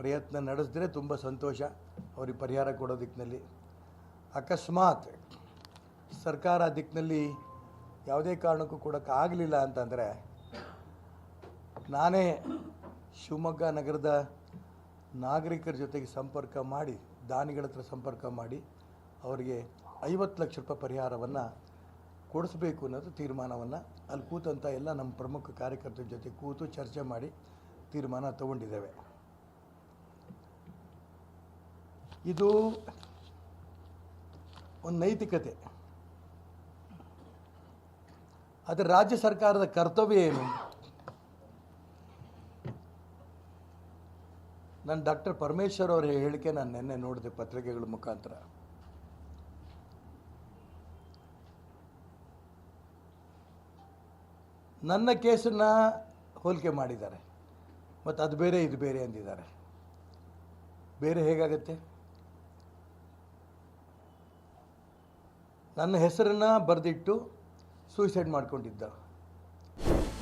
ಪ್ರಯತ್ನ ನಡೆಸಿದ್ರೆ ತುಂಬ ಸಂತೋಷ ಅವ್ರಿಗೆ ಪರಿಹಾರ ಕೊಡೋ ದಿಕ್ಕಿನಲ್ಲಿ ಅಕಸ್ಮಾತ್ ಸರ್ಕಾರ ದಿಕ್ಕಿನಲ್ಲಿ ಯಾವುದೇ ಕಾರಣಕ್ಕೂ ಕೊಡೋಕ್ಕಾಗಲಿಲ್ಲ ಅಂತಂದರೆ ನಾನೇ ಶಿವಮೊಗ್ಗ ನಗರದ ನಾಗರಿಕರ ಜೊತೆಗೆ ಸಂಪರ್ಕ ಮಾಡಿ, ದಾನಿಗಳ ಹತ್ರ ಸಂಪರ್ಕ ಮಾಡಿ ಅವರಿಗೆ ಐವತ್ತು ಲಕ್ಷ ರೂಪಾಯಿ ಪರಿಹಾರವನ್ನು ಕೊಡಿಸ್ಬೇಕು ಅನ್ನೋದು ತೀರ್ಮಾನವನ್ನು ಅಲ್ಲಿ ಕೂತಂಥ ಎಲ್ಲ ನಮ್ಮ ಪ್ರಮುಖ ಕಾರ್ಯಕರ್ತರ ಜೊತೆ ಕೂತು ಚರ್ಚೆ ಮಾಡಿ ತೀರ್ಮಾನ ತಗೊಂಡಿದ್ದೇವೆ. ಇದು ಒಂದು ನೈತಿಕತೆ. ಅದರ ರಾಜ್ಯ ಸರ್ಕಾರದ ಕರ್ತವ್ಯ ಏನು? ನಾನು ಡಾಕ್ಟರ್ ಪರಮೇಶ್ವರ್ ಅವರ ಹೇಳಿಕೆ ನಾನು ನಿನ್ನೆ ನೋಡಿದೆ ಪತ್ರಿಕೆಗಳ ಮುಖಾಂತರ. ನನ್ನ ಕೇಸನ್ನು ಹೋಲಿಕೆ ಮಾಡಿದ್ದಾರೆ. ಮತ್ತು ಅದು ಬೇರೆ, ಇದು ಬೇರೆ ಅಂದಿದ್ದಾರೆ. ಬೇರೆ ಹೇಗಾಗತ್ತೆ? ನನ್ನ ಹೆಸರನ್ನು ಬರೆದಿಟ್ಟು ಸೂಸೈಡ್ ಮಾಡಿಕೊಂಡಿದ್ದ.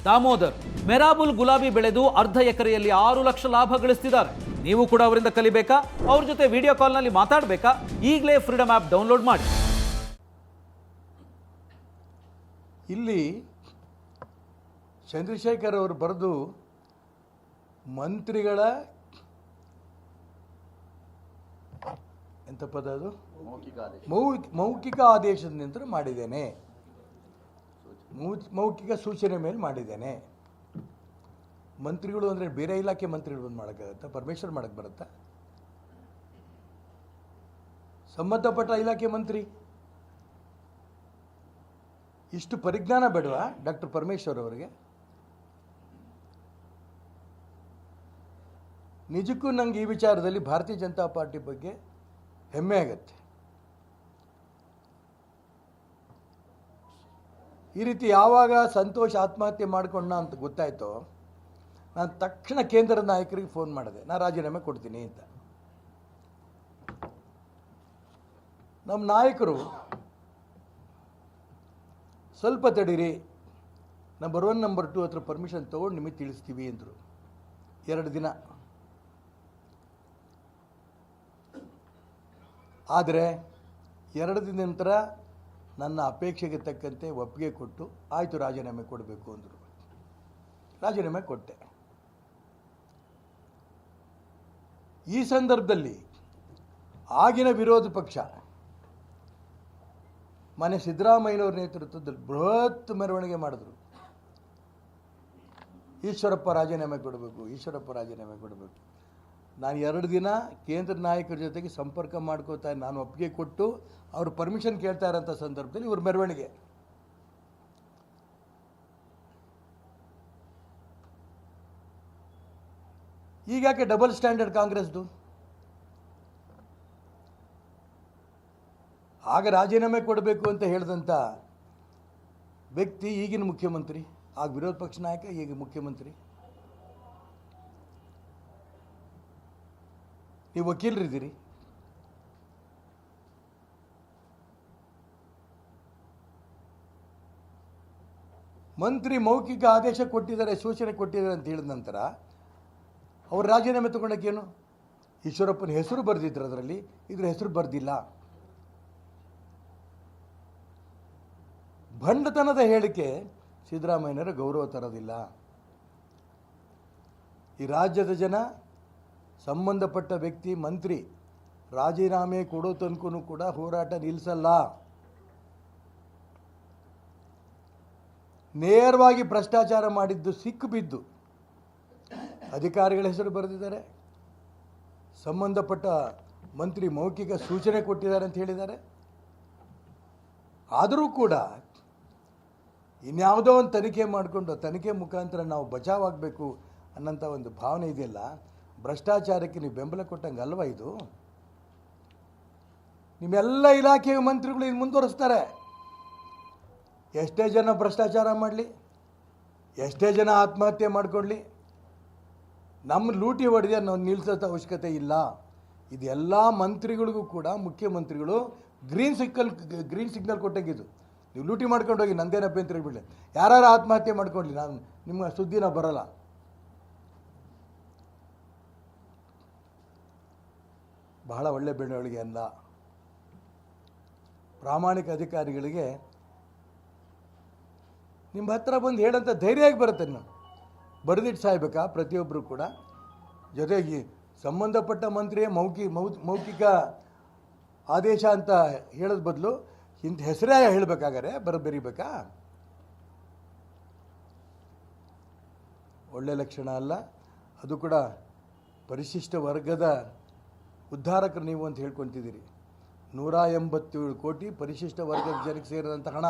ದಾಮೋದರ್ ಮೆರಾಬುಲ್ ಗುಲಾಬಿ ಬೆಳೆದು ಅರ್ಧ ಎಕರೆಯಲ್ಲಿ ಆರು ಲಕ್ಷ ಲಾಭ ಗಳಿಸ್ತಿದ್ದಾರೆ. ನೀವು ಕೂಡ ಅವರಿಂದ ಕಲಿಬೇಕಾ? ಅವ್ರ ಜೊತೆ ವಿಡಿಯೋ ಕಾಲ್ನಲ್ಲಿ ಮಾತಾಡಬೇಕಾ? ಈಗಲೇ ಫ್ರೀಡಮ್ ಆ್ಯಪ್ ಡೌನ್ಲೋಡ್ ಮಾಡಿ. ಇಲ್ಲಿ ಚಂದ್ರಶೇಖರ್ ಅವರು ಬರೆದು ಮಂತ್ರಿಗಳ ಎಂತ ಪದ ಅದು? ಮೌಖಿಕ ಮೌಖಿಕ ಆದೇಶದ ನಂತರ ಮಾಡಿದ್ದೇನೆ. ಮೌಖಿಕ ಸೂಚನೆ ಮೇಲೆ ಮಾಡಿದ್ದೇನೆ. ಮಂತ್ರಿಗಳು ಅಂದರೆ ಬೇರೆ ಇಲಾಖೆ ಮಂತ್ರಿಗಳು ಬಂದು ಮಾಡೋಕ್ಕಾಗತ್ತಾ? ಪರಮೇಶ್ವರ್ ಮಾಡಕ್ಕೆ ಬರುತ್ತಾ? ಸಂಬಂಧಪಟ್ಟ ಇಲಾಖೆ ಮಂತ್ರಿ? ಇಷ್ಟು ಪರಿಜ್ಞಾನ ಬೇಡವಾ ಡಾಕ್ಟರ್ ಪರಮೇಶ್ವರ್ ಅವರಿಗೆ? ನಿಜಕ್ಕೂ ನಂಗೆ ಈ ವಿಚಾರದಲ್ಲಿ ಭಾರತೀಯ ಜನತಾ ಪಾರ್ಟಿ ಬಗ್ಗೆ ಹೆಮ್ಮೆ ಆಗತ್ತೆ. ಈ ರೀತಿ ಯಾವಾಗ ಸಂತೋಷ್ ಆತ್ಮಹತ್ಯೆ ಮಾಡಿಕೊಂಡ ಅಂತ ಗೊತ್ತಾಯಿತೋ, ನಾನು ತಕ್ಷಣ ಕೇಂದ್ರ ನಾಯಕರಿಗೆ ಫೋನ್ ಮಾಡಿದೆ. ನಾನು ರಾಜೀನಾಮೆ ಕೊಡ್ತೀನಿ ಅಂತ. ನಮ್ಮ ನಾಯಕರು ಸ್ವಲ್ಪ ತಡೀರಿ ನಂಬರ್ ಒನ್ ನಂಬರ್ ಟು ಹತ್ರ ಪರ್ಮಿಷನ್ ತೊಗೊಂಡು ನಿಮಗೆ ತಿಳಿಸ್ತೀವಿ ಅಂದರು. ಎರಡು ದಿನ. ಆದರೆ ಎರಡು ದಿನ ನಂತರ ನನ್ನ ಅಪೇಕ್ಷೆಗೆ ತಕ್ಕಂತೆ ಒಪ್ಪಿಗೆ ಕೊಟ್ಟು ಆಯಿತು, ರಾಜೀನಾಮೆ ಕೊಡಬೇಕು ಅಂದರು. ರಾಜೀನಾಮೆ ಕೊಟ್ಟೆ. ಈ ಸಂದರ್ಭದಲ್ಲಿ ಆಗಿನ ವಿರೋಧ ಪಕ್ಷ, ಮನೆ ಸಿದ್ದರಾಮಯ್ಯನವ್ರ ನೇತೃತ್ವದಲ್ಲಿ ಬೃಹತ್ ಮೆರವಣಿಗೆ ಮಾಡಿದ್ರು. ಈಶ್ವರಪ್ಪ ರಾಜೀನಾಮೆ ಕೊಡಬೇಕು, ಈಶ್ವರಪ್ಪ ರಾಜೀನಾಮೆ ಕೊಡಬೇಕು. ನಾನು ಎರಡು ದಿನ ಕೇಂದ್ರ ನಾಯಕರ ಜೊತೆಗೆ ಸಂಪರ್ಕ ಮಾಡ್ಕೋತಾ ನಾನು ಒಪ್ಪಿಗೆ ಕೊಟ್ಟು ಅವರು ಪರ್ಮಿಷನ್ ಕೇಳ್ತಾ ಇರೋಂಥ ಸಂದರ್ಭದಲ್ಲಿ ಇವ್ರ ಮೆರವಣಿಗೆ. ಈಗ ಯಾಕೆ ಡಬಲ್ ಸ್ಟ್ಯಾಂಡರ್ಡ್ ಕಾಂಗ್ರೆಸ್ದು? ಆಗ ರಾಜೀನಾಮೆ ಕೊಡಬೇಕು ಅಂತ ಹೇಳಿದಂಥ ವ್ಯಕ್ತಿ ಈಗಿನ ಮುಖ್ಯಮಂತ್ರಿ, ಆಗ ವಿರೋಧ ಪಕ್ಷ ನಾಯಕ, ಈಗ ಮುಖ್ಯಮಂತ್ರಿ. ನೀವು ವಕೀಲರಿದ್ದೀರಿ ಮಂತ್ರಿ ಮೌಖಿಕ ಆದೇಶ ಕೊಟ್ಟಿದ್ದಾರೆ, ಸೂಚನೆ ಕೊಟ್ಟಿದ್ದಾರೆ ಅಂತ ಹೇಳಿದ ನಂತರ ಅವರು ರಾಜೀನಾಮೆ ತಗೊಂಡಕ್ಕೇನು? ಈಶ್ವರಪ್ಪನ ಹೆಸರು ಬರೆದಿದ್ರು ಅದರಲ್ಲಿ, ಇದ್ರ ಹೆಸರು ಬರೆದಿಲ್ಲ. ಭಂಡತನದ ಹೇಳಿಕೆ ಸಿದ್ದರಾಮಯ್ಯನರ ಗೌರವ ತರೋದಿಲ್ಲ. ಈ ರಾಜ್ಯದ ಜನ ಸಂಬಂಧಪಟ್ಟ ವ್ಯಕ್ತಿ, ಮಂತ್ರಿ ರಾಜೀನಾಮೆ ಕೊಡೋ ತನಕೂ ಕೂಡ ಹೋರಾಟ ನಿಲ್ಲಿಸಲ್ಲ ನೇರವಾಗಿ ಭ್ರಷ್ಟಾಚಾರ ಮಾಡಿದ್ದು ಸಿಕ್ಕು ಬಿದ್ದು. ಅಧಿಕಾರಿಗಳ ಹೆಸರು ಬರೆದಿದ್ದಾರೆ. ಸಂಬಂಧಪಟ್ಟ ಮಂತ್ರಿ ಮೌಖಿಕ ಸೂಚನೆ ಕೊಟ್ಟಿದ್ದಾರೆ ಅಂತ ಹೇಳಿದ್ದಾರೆ. ಆದರೂ ಕೂಡ ಇನ್ಯಾವುದೋ ಒಂದು ತನಿಖೆ ಮಾಡಿಕೊಂಡು ತನಿಖೆ ಮುಖಾಂತರ ನಾವು ಬಚಾವಾಗಬೇಕು ಅನ್ನೋಂಥ ಒಂದು ಭಾವನೆ ಇದೆಯಲ್ಲ ಭ್ರಷ್ಟಾಚಾರಕ್ಕೆ ನೀವು ಬೆಂಬಲ ಕೊಟ್ಟಂಗೆ ಅಲ್ವಾ ಇದು? ನಿಮ್ಮೆಲ್ಲ ಇಲಾಖೆಯ ಮಂತ್ರಿಗಳು ಇನ್ನು ಮುಂದುವರಿಸ್ತಾರೆ. ಎಷ್ಟೇ ಜನ ಭ್ರಷ್ಟಾಚಾರ ಮಾಡಲಿ, ಎಷ್ಟೇ ಜನ ಆತ್ಮಹತ್ಯೆ ಮಾಡಿಕೊಡ್ಲಿ ನಮ್ಮ ಲೂಟಿ ಹೊಡೆದ ನಾವು ಅವಶ್ಯಕತೆ ಇಲ್ಲ. ಇದೆಲ್ಲ ಮಂತ್ರಿಗಳಿಗೂ ಕೂಡ, ಮುಖ್ಯಮಂತ್ರಿಗಳು ಗ್ರೀನ್ ಸಿಗ್ನಲ್ ಗ್ರೀನ್ ಸಿಗ್ನಲ್ ಕೊಟ್ಟಂಗಿದ್ದು ನೀವು ಲೂಟಿ ಮಾಡ್ಕೊಂಡು ಹೋಗಿ ನಂದೇನಪ್ಪ ಅಂತ ಹೇಳ್ಬಿಡಲಿ. ಯಾರು ಆತ್ಮಹತ್ಯೆ ಮಾಡ್ಕೊಳ್ಳಿ, ನಾನು ನಿಮ್ಮ ಸುದ್ದಿನ ಬರಲ್ಲ. ಬಹಳ ಒಳ್ಳೆಯ ಬೆಳವಣಿಗೆ ಅಲ್ಲ ಪ್ರಾಮಾಣಿಕ ಅಧಿಕಾರಿಗಳಿಗೆ ನಿಮ್ಮ ಹತ್ರ ಬಂದು ಹೇಳಂತ ಧೈರ್ಯ ಆಗಿ ಬರುತ್ತೆ ನಾನು ಬರೆದಿಟ್ಟು ಸಾಯ್ಬೇಕಾ? ಪ್ರತಿಯೊಬ್ಬರು ಕೂಡ? ಜೊತೆಗೆ ಸಂಬಂಧಪಟ್ಟ ಮಂತ್ರಿಯೇ ಮೌಖಿ ಮೌಖಿಕ ಆದೇಶ ಅಂತ ಹೇಳೋದ್ ಬದಲು ಇಂಥ ಹೆಸರೇ ಹೇಳಬೇಕಾಗಾರೆ? ಬರ, ಬೆರಿಬೇಕಾ? ಒಳ್ಳೆ ಲಕ್ಷಣ ಅಲ್ಲ. ಅದು ಕೂಡ ಪರಿಶಿಷ್ಟ ವರ್ಗದ ಉದ್ಧಾರಕರು ನೀವು ಅಂತ ಹೇಳ್ಕೊತಿದ್ದೀರಿ. ನೂರ ಎಂಬತ್ತೇಳು ಕೋಟಿ ಪರಿಶಿಷ್ಟ ವರ್ಗದ ಜನಕ್ಕೆ ಸೇರಿದಂಥ ಹಣ.